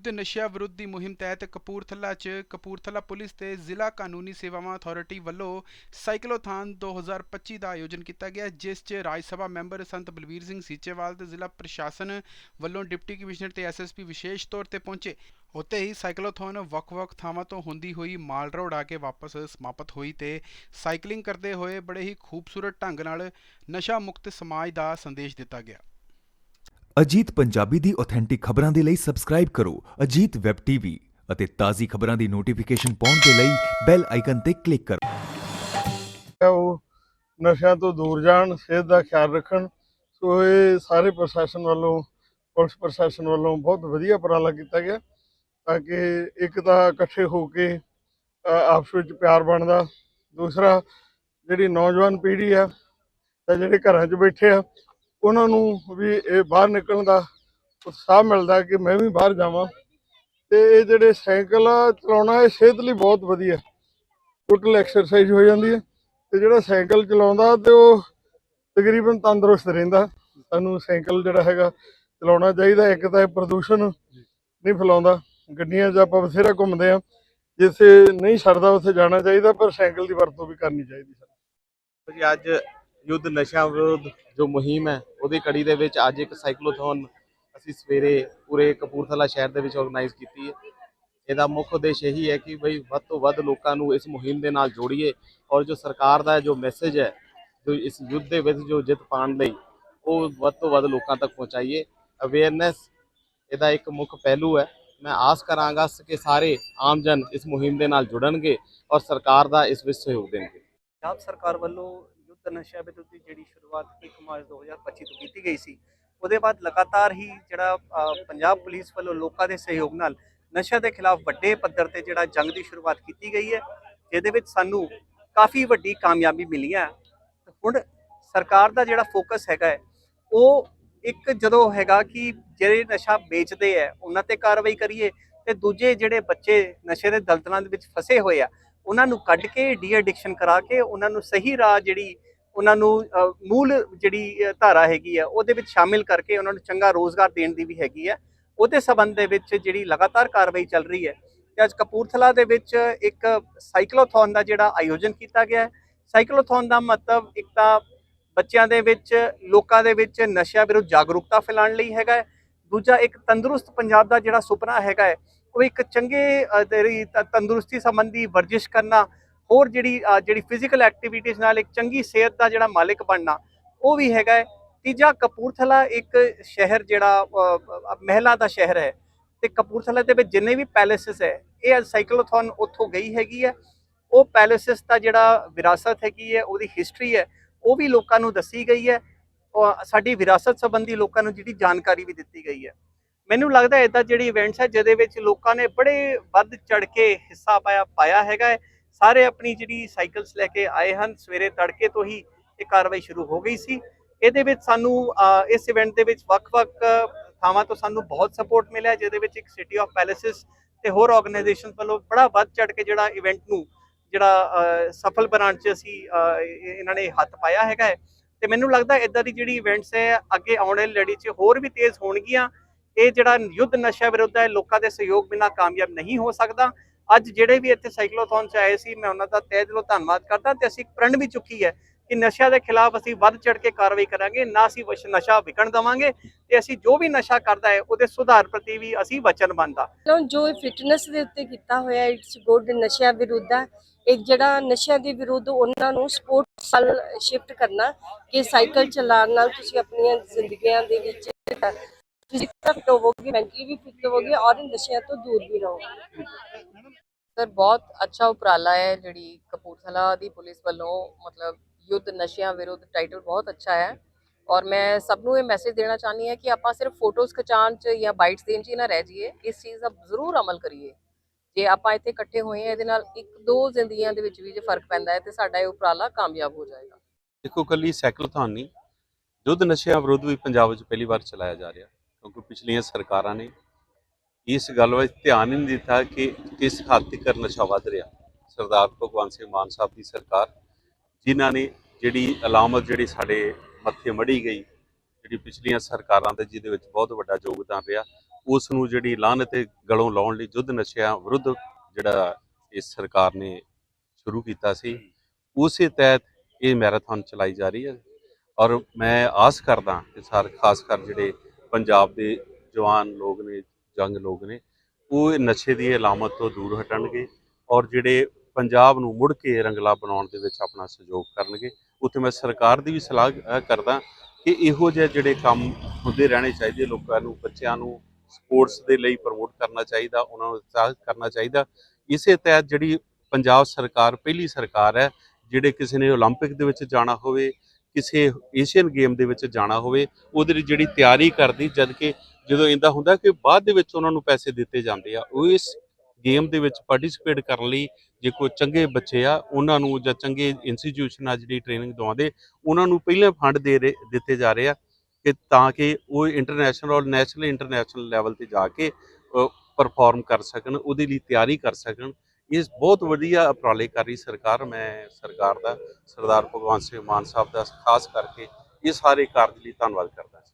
ਯੁੱਧ ਨਸ਼ਿਆਂ ਵਿਰੁੱਧ ਦੀ ਮੁਹਿੰਮ ਤਹਿਤ ਕਪੂਰਥਲਾ 'ਚ ਕਪੂਰਥਲਾ ਪੁਲਿਸ ਤੇ ਜ਼ਿਲ੍ਹਾ ਕਾਨੂੰਨੀ ਸੇਵਾਵਾਂ ਅਥਾਰਟੀ ਵੱਲੋਂ ਸਾਈਕਲੋਥਾਨ 2025 ਦਾ ਆਯੋਜਨ ਕੀਤਾ ਗਿਆ, ਜਿਸ 'ਚ ਰਾਜ ਸਭਾ ਮੈਂਬਰ ਸੰਤ ਬਲਵੀਰ ਸਿੰਘ ਸੀਚੇਵਾਲ ਤੇ ਜ਼ਿਲ੍ਹਾ ਪ੍ਰਸ਼ਾਸਨ ਵੱਲੋਂ ਡਿਪਟੀ ਕਮਿਸ਼ਨਰ ਤੇ ਐਸਐਸਪੀ ਵਿਸ਼ੇਸ਼ ਤੌਰ ਤੇ ਪਹੁੰਚੇ। ਉੱਥੇ ਹੀ ਸਾਈਕਲੋਥੋਨ ਵੱਖ-ਵੱਖ ਥਾਵਾਂ ਤੋਂ ਹੁੰਦੀ ਹੋਈ ਮਾਲ ਰੋਡ ਆ ਕੇ ਵਾਪਸ ਸਮਾਪਤ ਹੋਈ ਤੇ ਸਾਈਕਲਿੰਗ ਕਰਦੇ ਹੋਏ ਬੜੇ ਹੀ ਖੂਬਸੂਰਤ ਢੰਗ ਨਾਲ ਨਸ਼ਾ ਮੁਕਤ ਸਮਾਜ ਦਾ ਸੰਦੇਸ਼ ਦਿੱਤਾ ਗਿਆ। ਅਜੀਤ ਪੰਜਾਬੀ ਦੀ ਆਥੈਂਟਿਕ ਖਬਰਾਂ ਦੇ ਲਈ ਸਬਸਕ੍ਰਾਈਬ ਕਰੋ ਅਜੀਤ ਵੈਬ ਟੀਵੀ ਅਤੇ ਤਾਜ਼ੀ ਖਬਰਾਂ ਦੀ ਨੋਟੀਫਿਕੇਸ਼ਨ ਪਾਉਣ ਦੇ ਲਈ ਬੈਲ ਆਈਕਨ ਤੇ ਕਲਿੱਕ ਕਰੋ। ਉਹ ਨਸ਼ਿਆਂ ਤੋਂ ਦੂਰ ਜਾਣ, ਸਿਹਤ ਦਾ ਖਿਆਲ ਰੱਖਣ। ਸੋ ਇਹ ਸਾਰੇ ਪ੍ਰਸ਼ਾਸਨ ਵੱਲੋਂ, ਪੁਲਿਸ ਪ੍ਰਸ਼ਾਸਨ ਵੱਲੋਂ ਬਹੁਤ ਵਧੀਆ ਉਪਰਾਲਾ ਕੀਤਾ ਗਿਆ ਤਾਂ ਕਿ ਇੱਕ ਤਾਂ ਇਕੱਠੇ ਹੋ ਕੇ ਆਪਸ ਵਿੱਚ ਪਿਆਰ ਬਣਦਾ। ਦੂਸਰਾ, ਜਿਹੜੀ ਨੌਜਵਾਨ ਪੀੜ੍ਹੀ ਆ ਤਾਂ ਜਿਹੜੇ ਘਰਾਂ 'ਚ ਬੈਠੇ ਆ ਉਹਨਾਂ ਨੂੰ ਵੀ ਇਹ ਬਾਹਰ ਨਿਕਲਣ ਦਾ ਉਤਸ਼ਾਹ ਮਿਲਦਾ ਕਿ ਮੈਂ ਵੀ ਬਾਹਰ ਜਾਵਾਂ। ਤੇ ਇਹ ਜਿਹੜੇ ਸਾਈਕਲ ਆ, ਚਲਾਉਣਾ, ਇਹ ਸਿਹਤ ਲਈ ਬਹੁਤ ਵਧੀਆ। ਟੋਟਲ ਐਕਸਰਸਾਈਜ਼ ਹੋ ਜਾਂਦੀ ਹੈ। ਤੇ ਜਿਹੜਾ ਸਾਈਕਲ ਚਲਾਉਂਦਾ, ਤੇ ਉਹ ਤਕਰੀਬਨ ਤੰਦਰੁਸਤ ਰਹਿੰਦਾ। ਸਾਨੂੰ ਸਾਈਕਲ ਜਿਹੜਾ ਹੈਗਾ, ਚਲਾਉਣਾ ਚਾਹੀਦਾ। ਇੱਕ ਤਾਂ ਇਹ ਪ੍ਰਦੂਸ਼ਣ ਨਹੀਂ ਫੈਲਾਉਂਦਾ। ਗੱਡੀਆਂ 'ਚ ਆਪਾਂ ਬਥੇਰਾ ਘੁੰਮਦੇ ਆ ਜਿੱਥੇ ਨਹੀਂ ਛੱਡਦਾ, ਉੱਥੇ ਜਾਣਾ ਚਾਹੀਦਾ, ਪਰ ਸਾਈਕਲ ਦੀ ਵਰਤੋਂ ਵੀ ਕਰਨੀ ਚਾਹੀਦੀ ਹੈ। ਜੀ, ਅੱਜ ਯੁੱਧ ਨਸ਼ਾ ਵਿਰੋਧ ਜੋ ਮੁਹਿੰਮ ਹੈ, ਉਹਦੀ ਕੜੀ ਦੇ ਵਿੱਚ ਅੱਜ ਇੱਕ ਸਾਈਕਲੋਥੋਨ ਅਸੀਂ ਸਵੇਰੇ ਪੂਰੇ ਕਪੂਰਥਲਾ ਸ਼ਹਿਰ ਦੇ ਵਿੱਚ ਆਰਗੇਨਾਈਜ਼ ਕੀਤੀ ਹੈ। ਇਹਦਾ ਮੁੱਖ ਉਦੇਸ਼ ਇਹੀ ਹੈ ਕਿ ਬਈ ਵੱਧ ਤੋਂ ਵੱਧ ਲੋਕਾਂ ਨੂੰ ਇਸ ਮੁਹਿੰਮ ਦੇ ਨਾਲ ਜੋੜੀਏ ਔਰ ਜੋ ਸਰਕਾਰ ਦਾ ਜੋ ਮੈਸੇਜ ਹੈ, ਜੋ ਇਸ ਯੁੱਧ ਦੇ ਵਿੱਚ ਜੋ ਜਿੱਤ ਪਾਉਣ ਲਈ, ਉਹ ਵੱਧ ਤੋਂ ਵੱਧ ਲੋਕਾਂ ਤੱਕ ਪਹੁੰਚਾਈਏ। ਅਵੇਅਰਨੈਸ ਇਹਦਾ ਇੱਕ ਮੁੱਖ ਪਹਿਲੂ ਹੈ। ਮੈਂ ਆਸ ਕਰਾਂਗਾ ਕਿ ਸਾਰੇ ਆਮ ਜਨ ਇਸ ਮੁਹਿੰਮ ਦੇ ਨਾਲ ਜੁੜਨਗੇ ਔਰ ਸਰਕਾਰ ਦਾ ਇਸ ਵਿੱਚ ਸਹਿਯੋਗ ਦੇਣਗੇ। ਪੰਜਾਬ ਸਰਕਾਰ ਵੱਲੋਂ ਨਸ਼ਾ ਵਿਰੁੱਧ ਦੀ ਜਿਹੜੀ ਸ਼ੁਰੂਆਤ 1 ਮਾਰਚ 2025 ਤੋਂ ਕੀਤੀ ਗਈ ਸੀ। ਉਹਦੇ ਬਾਅਦ ਲਗਾਤਾਰ ਹੀ ਜਿਹੜਾ ਪੰਜਾਬ ਪੁਲਿਸ ਵੱਲੋਂ ਲੋਕਾਂ ਦੇ ਸਹਿਯੋਗ ਨਾਲ ਨਸ਼ਾ ਦੇ ਖਿਲਾਫ ਵੱਡੇ ਪੱਧਰ ਤੇ ਜਿਹੜਾ ਜੰਗ ਦੀ ਸ਼ੁਰੂਆਤ ਕੀਤੀ ਗਈ ਹੈ ਜਿਹਦੇ ਵਿੱਚ ਸਾਨੂੰ ਕਾਫੀ ਵੱਡੀ ਕਾਮਯਾਬੀ ਮਿਲੀ ਹੈ। ਹੁਣ ਸਰਕਾਰ ਦਾ ਜਿਹੜਾ ਫੋਕਸ ਹੈਗਾ ਹੈ, ਉਹ ਇੱਕ ਜਦੋਂ ਹੈਗਾ ਕਿ ਜਿਹੜੇ ਨਸ਼ਾ ਵੇਚਦੇ ਆ ਉਹਨਾਂ ਤੇ ਕਾਰਵਾਈ ਕਰੀਏ ਤੇ ਦੂਜੇ ਜਿਹੜੇ ਬੱਚੇ ਨਸ਼ੇ ਦੇ ਦਲਦਲਾਂ ਦੇ ਵਿੱਚ ਫਸੇ ਹੋਏ ਆ ਉਹਨਾਂ ਨੂੰ ਕੱਢ ਕੇ ਡੀ ਐਡਿਕਸ਼ਨ ਕਰਾ ਕੇ ਉਹਨਾਂ ਨੂੰ ਸਹੀ ਰਾਹ ਜਿਹੜੀ ਉਹਨਾਂ ਨੂੰ ਮੂਲ ਜਿਹੜੀ ਧਾਰਾ ਹੈਗੀ ਆ ਉਹਦੇ ਵਿੱਚ ਸ਼ਾਮਿਲ ਕਰਕੇ ਉਹਨਾਂ ਨੂੰ ਚੰਗਾ ਰੋਜ਼ਗਾਰ ਦੇਣ ਦੀ ਵੀ ਹੈਗੀ ਆ। ਉਹਦੇ ਸਬੰਧ ਦੇ ਵਿੱਚ ਜਿਹੜੀ ਲਗਾਤਾਰ ਕਾਰਵਾਈ ਚੱਲ ਰਹੀ ਹੈ ਤੇ ਅੱਜ ਕਪੂਰਥਲਾ ਦੇ ਵਿੱਚ ਇੱਕ ਸਾਈਕਲੋਥੋਨ ਦਾ ਜਿਹੜਾ ਆਯੋਜਨ ਕੀਤਾ ਗਿਆ ਹੈ। ਸਾਈਕਲੋਥੋਨ ਦਾ ਮਤਲਬ ਇੱਕ ਤਾਂ ਬੱਚਿਆਂ ਦੇ ਵਿੱਚ ਲੋਕਾਂ ਦੇ ਵਿੱਚ ਨਸ਼ਿਆਂ ਵਿਰੁੱਧ ਜਾਗਰੂਕਤਾ ਫੈਲਾਉਣ ਲਈ ਹੈਗਾ ਹੈ। ਦੂਜਾ ਇੱਕ ਤੰਦਰੁਸਤ ਪੰਜਾਬ ਦਾ ਜਿਹੜਾ ਸੁਪਨਾ ਹੈਗਾ ਹੈ ਉਹ ਇੱਕ ਚੰਗੇ ਅ, ਤੰਦਰੁਸਤੀ ਸੰਬੰਧੀ ਵਰਜਿਸ਼ ਕਰਨਾ ਹੋਰ ਜਿਹੜੀ ਜਿਹੜੀ ਫਿਜ਼ੀਕਲ ਐਕਟੀਵਿਟੀਜ਼ ਨਾਲ ਇੱਕ ਚੰਗੀ ਸਿਹਤ ਦਾ ਜਿਹੜਾ ਮਾਲਕ ਬਣਨਾ ਉਹ ਵੀ ਹੈਗਾ ਹੈ। ਤੀਜਾ ਕਪੂਰਥਲਾ ਇੱਕ ਸ਼ਹਿਰ ਜਿਹੜਾ ਅ, ਮਹਿਲਾ ਦਾ ਸ਼ਹਿਰ ਹੈ। ਤੇ ਕਪੂਰਥਲਾ ਦੇ ਵਿੱਚ ਜਿੰਨੇ ਵੀ ਪੈਲੇਸਸ ਹੈ ਇਹ ਸਾਈਕਲੋਥੋਨ ਉੱਥੋਂ ਗਈ ਹੈਗੀ ਹੈ। ਉਹ ਪੈਲੇਸਸ ਦਾ ਜਿਹੜਾ ਵਿਰਾਸਤ ਹੈਗੀ ਹੈ ਉਹਦੀ ਹਿਸਟਰੀ ਹੈ ਉਹ ਵੀ ਲੋਕਾਂ ਨੂੰ ਦੱਸੀ ਗਈ ਹੈ। ਸਾਡੀ ਵਿਰਾਸਤ ਸੰਬੰਧੀ ਲੋਕਾਂ ਨੂੰ ਜਿਹੜੀ ਜਾਣਕਾਰੀ ਵੀ ਦਿੱਤੀ ਗਈ ਹੈ। ਮੈਨੂੰ ਲੱਗਦਾ ਹੈ ਇਦਾਂ ਜਿਹੜੀ ਇਵੈਂਟਸ ਹੈ ਜਿਹਦੇ ਵਿੱਚ ਲੋਕਾਂ ਨੇ ਬੜੇ ਵੱਧ ਚੜ ਕੇ ਹਿੱਸਾ ਪਾਇਆ ਪਾਇਆ ਹੈਗਾ ਹੈ। ਸਾਰੇ ਆਪਣੀ ਜਿਹੜੀ ਸਾਈਕਲਸ ਲੈ ਕੇ ਆਏ ਹਨ, ਸਵੇਰੇ ਤੜਕੇ ਤੋਂ ਹੀ ਇਹ ਕਾਰਵਾਈ ਸ਼ੁਰੂ ਹੋ ਗਈ ਸੀ। ਇਹਦੇ ਵਿੱਚ ਸਾਨੂੰ ਇਸ ਇਵੈਂਟ ਦੇ ਵਿੱਚ ਵੱਖ-ਵੱਖ ਥਾਵਾਂ ਤੋਂ ਸਾਨੂੰ ਬਹੁਤ ਸਪੋਰਟ ਮਿਲਿਆ, ਜਿਹਦੇ ਵਿੱਚ ਇੱਕ ਸਿਟੀ ਆਫ ਪੈਲੇਸਿਸ ਤੇ ਹੋਰ ਆਰਗੇਨਾਈਜੇਸ਼ਨ ਵੱਲੋਂ ਬੜਾ ਵੱਧ ਚੜ ਕੇ ਜਿਹੜਾ ਇਵੈਂਟ ਨੂੰ, ਜਿਹੜਾ ਸਫਲ ਬਣਾਉਣ 'ਚ ਅਸੀਂ ਇਹਨਾਂ ਨੇ ਹੱਥ ਪਾਇਆ ਹੈਗਾ ਹੈ। ਤੇ ਮੈਨੂੰ ਲੱਗਦਾ ਇਦਾਂ ਦੀ ਜਿਹੜੀ ਇਵੈਂਟਸ ਹੈ, ਅੱਗੇ ਆਉਣ ਵਾਲੀ ਲੜੀ 'ਚ ਹੋਰ ਵੀ ਤੇਜ਼ ਹੋਣਗੀਆਂ। ਇਹ ਜਿਹੜਾ ਯੁੱਧ ਨਸ਼ਾ ਵਿਰੁੱਧ ਹੈ, ਲੋਕਾਂ ਦੇ ਸਹਿਯੋਗ ਬਿਨਾਂ ਕਾਮਯਾਬ ਨਹੀਂ ਹੋ ਸਕਦਾ। ਅੱਜ ਜਿਹੜੇ ਵੀ ਇੱਥੇ ਸਾਈਕਲੋਥੌਨ 'ਚ ਆਏ ਸੀ, ਮੈਂ ਉਹਨਾਂ ਦਾ ਤਹਿ ਦਿਲੋਂ ਧੰਨਵਾਦ ਕਰਦਾ ਤੇ ਅਸੀਂ ਇੱਕ ਪ੍ਰਣ ਵੀ ਚੁੱਕੀ ਹੈ ਕਿ ਨਸ਼ਿਆਂ ਦੇ ਖਿਲਾਫ ਅਸੀਂ ਵੱਧ ਚੜ ਕੇ ਕਾਰਵਾਈ ਕਰਾਂਗੇ, ਨਾ ਅਸੀਂ ਨਸ਼ਾ ਵਿਕਣ ਦੇਵਾਂਗੇ ਤੇ ਅਸੀਂ ਜੋ ਵੀ ਨਸ਼ਾ ਕਰਦਾ ਹੈ, ਉਹਦੇ ਸੁਧਾਰ ਪ੍ਰਤੀ ਵੀ ਅਸੀਂ ਵਚਨਬੰਦ ਹਾਂ। ਜੋ ਫਿਟਨੈਸ ਦੇ ਉੱਤੇ ਕੀਤਾ ਹੋਇਆ ਇਟਸ ਗੁੱਡ ਨਸ਼ਿਆਂ ਵਿਰੁੱਧ ਆ ਇੱਕ ਜਿਹੜਾ ਨਸ਼ਿਆਂ ਦੇ ਵਿਰੁੱਧ ਉਹਨਾਂ ਨੂੰ ਸਪੋਰਟਸ ਵੱਲ ਸ਼ਿਫਟ ਕਰਨਾ, ਕਿ ਸਾਈਕਲ ਚਲਾਉਣ ਨਾਲ ਤੁਸੀਂ ਆਪਣੀਆਂ ਜ਼ਿੰਦਗੀਆਂ ਦੇ ਵਿੱਚ ਤੁਸੀਂ ਫਿਟ ਹੋਵੋਗੇ ਮੈਂਟਲੀ ਵੀ ਫਿਟ ਹੋਵੋਗੇ ਔਰ ਨਸ਼ਿਆਂ ਤੋਂ ਦੂਰ ਵੀ ਰਹੋਗੇ ਸਰ ਬਹੁਤ ਅੱਛਾ ਉਪਰਾਲਾ ਹੈ ਜਿਹੜੀ ਕਪੂਰਥਲਾ ਦੀ ਪੁਲਿਸ ਵੱਲੋਂ ਮਤਲਬ ਯੁੱਧ ਨਸ਼ਿਆਂ ਵਿਰੁੱਧ ਟਾਈਟਲ ਬਹੁਤ ਅੱਛਾ ਹੈ। ਔਰ ਮੈਂ ਸਭ ਨੂੰ ਇਹ ਮੈਸੇਜ ਦੇਣਾ ਚਾਹਨੀ ਹੈ ਕਿ ਆਪਾਂ ਸਿਰਫ ਫੋਟੋਜ਼ ਖਿਚਾਉਣ 'ਚ ਜਾਂ ਬਾਈਟਸ ਦੇਣ 'ਚ ਹੀ ਨਾ ਰਹਿ ਜਾਈਏ ਇਸ ਚੀਜ਼ ਦਾ ਜ਼ਰੂਰ ਅਮਲ ਕਰੀਏ। ਜੇ ਆਪਾਂ ਇੱਥੇ ਇਕੱਠੇ ਹੋਏ ਹਾਂ ਇਹਦੇ ਨਾਲ ਇੱਕ ਦੋ ਜ਼ਿੰਦਗੀਆਂ ਦੇ ਵਿੱਚ ਵੀ ਜੇ ਫ਼ਰਕ ਪੈਂਦਾ ਹੈ ਤੇ ਸਾਡਾ ਇਹ ਉਪਰਾਲਾ ਕਾਮਯਾਬ ਹੋ ਜਾਏਗਾ। ਦੇਖੋ ਕੱਲੀ ਸਾਈਕਲਥੌਨ ਨਹੀਂ। ਯੁੱਧ ਨਸ਼ਿਆਂ ਵਿਰੁੱਧ ਵੀ ਪੰਜਾਬ ਵਿੱਚ ਪਹਿਲੀ ਵਾਰ ਚਲਾਇਆ ਜਾ ਰਿਹਾ। ਕਿਉਂਕਿ ਪਿਛਲੀਆਂ ਸਰਕਾਰਾਂ ਨੇ ਇਸ ਗੱਲ ਵੱਲ ਧਿਆਨ ਹੀ ਨਹੀਂ ਦਿੱਤਾ ਕਿ ਕਿਸ ਹੱਦ ਤੱਕ ਨਸ਼ਾ ਵੱਧ ਰਿਹਾ। ਸਰਦਾਰ ਭਗਵੰਤ ਸਿੰਘ ਮਾਨ ਸਾਹਿਬ ਦੀ ਸਰਕਾਰ, ਜਿਨ੍ਹਾਂ ਨੇ ਜਿਹੜੀ ਅਲਾਮਤ ਜਿਹੜੀ ਸਾਡੇ ਮੱਥੇ ਮੜੀ ਗਈ, ਜਿਹੜੀ ਪਿਛਲੀਆਂ ਸਰਕਾਰਾਂ ਦੇ ਜਿਹਦੇ ਵਿੱਚ ਬਹੁਤ ਵੱਡਾ ਯੋਗਦਾਨ ਰਿਹਾ, ਉਸ ਨੂੰ ਜਿਹੜੀ ਲਾਹਨਤ ਤੇ ਗਲੋਂ ਲਾਉਣ ਲਈ ਯੁੱਧ ਨਸ਼ਿਆਂ ਵਿਰੁੱਧ ਜਿਹੜਾ ਇਸ ਸਰਕਾਰ ਨੇ ਸ਼ੁਰੂ ਕੀਤਾ ਸੀ, ਉਸੇ ਤਹਿਤ ਇਹ ਮੈਰਾਥਨ ਚਲਾਈ ਜਾ ਰਹੀ ਹੈ। ਔਰ ਮੈਂ ਆਸ ਕਰਦਾ ਕਿ ਸਰ ਖਾਸ ਕਰ ਜਿਹੜੇ ਪੰਜਾਬ ਦੇ ਜਵਾਨ ਲੋਕ ਨੇ ਜੰਗ ਲੋਕ ਨੇ ਉਹ ਇਹ ਨਸ਼ੇ ਦੀ ਅਲਾਮਤ ਤੋਂ ਦੂਰ ਹਟਣਗੇ ਔਰ ਜਿਹੜੇ ਪੰਜਾਬ ਨੂੰ ਮੁੜ ਕੇ ਰੰਗਲਾ ਬਣਾਉਣ ਦੇ ਵਿੱਚ ਆਪਣਾ ਸਹਿਯੋਗ ਕਰਨਗੇ ਉੱਥੇ ਮੈਂ ਸਰਕਾਰ ਦੀ ਵੀ ਸਲਾਹ ਅਹ ਕਰਦਾ ਕਿ ਇਹੋ ਜਿਹੇ ਜਿਹੜੇ ਕੰਮ ਹੁੰਦੇ ਰਹਿਣੇ ਚਾਹੀਦੇ ਲੋਕਾਂ ਨੂੰ ਬੱਚਿਆਂ ਨੂੰ ਸਪੋਰਟਸ ਦੇ ਲਈ ਪ੍ਰਮੋਟ ਕਰਨਾ ਚਾਹੀਦਾ ਉਹਨਾਂ ਨੂੰ ਉਤਸ਼ਾਹਿਤ ਕਰਨਾ ਚਾਹੀਦਾ ਇਸੇ ਤਹਿਤ ਜਿਹੜੀ ਪੰਜਾਬ ਸਰਕਾਰ ਪਹਿਲੀ ਸਰਕਾਰ ਹੈ ਜਿਹੜੇ ਕਿਸੇ ਨੇ 올림픽 ਦੇ ਵਿੱਚ ਜਾਣਾ ਹੋਵੇ ਕਿਸੇ ਏਸ਼ੀਅਨ ਗੇਮ ਦੇ ਵਿੱਚ ਜਾਣਾ ਹੋਵੇ, ਉਹਦੇ ਲਈ ਜਿਹੜੀ ਤਿਆਰੀ ਕਰਦੀ ਜਦ ਕਿ ਜਦੋਂ ਇੰਦਾ ਹੁੰਦਾ ਕਿ ਬਾਅਦ ਦੇ ਵਿੱਚ ਉਹਨਾਂ ਨੂੰ ਪੈਸੇ ਦਿੱਤੇ ਜਾਂਦੇ ਆ, ਉਹ ਇਸ ਗੇਮ ਦੇ ਵਿੱਚ ਪਾਰਟਿਸਿਪੇਟ ਕਰਨ ਲਈ ਜੇ ਕੋਈ ਚੰਗੇ ਬੱਚੇ ਆ, ਉਹਨਾਂ ਨੂੰ ਜਾਂ ਚੰਗੇ ਇੰਸਟੀਚਿਊਸ਼ਨ ਆ ਜਿਹੜੀ ਟ੍ਰੇਨਿੰਗ ਦਵਾਉਂਦੇ, ਉਹਨਾਂ ਨੂੰ ਪਹਿਲਾਂ ਫੰਡ ਦੇ ਰਹੇ ਦਿੱਤੇ ਜਾ ਰਹੇ ਆ ਕਿ ਤਾਂ ਕਿ ਉਹ ਇੰਟਰਨੈਸ਼ਨਲ ਔਰ ਨੈਸ਼ਨਲ ਇੰਟਰਨੈਸ਼ਨਲ ਲੈਵਲ ਤੇ ਜਾ ਕੇ ਪਰਫਾਰਮ ਕਰ ਸਕਣ, ਉਹਦੇ ਲਈ ਤਿਆਰੀ ਕਰ ਸਕਣ। ਇਸ ਬਹੁਤ ਵਧੀਆ ਉਪਰਾਲੇ ਕਰ ਰਹੀ ਸਰਕਾਰ, ਮੈਂ ਸਰਕਾਰ ਦਾ, ਸਰਦਾਰ ਭਗਵੰਤ ਸਿੰਘ ਮਾਨ ਸਾਹਿਬ ਦਾ ਖਾਸ ਕਰਕੇ ਇਹ ਸਾਰੇ ਕਾਰਜ ਲਈ ਧੰਨਵਾਦ ਕਰਦਾ ਹਾਂ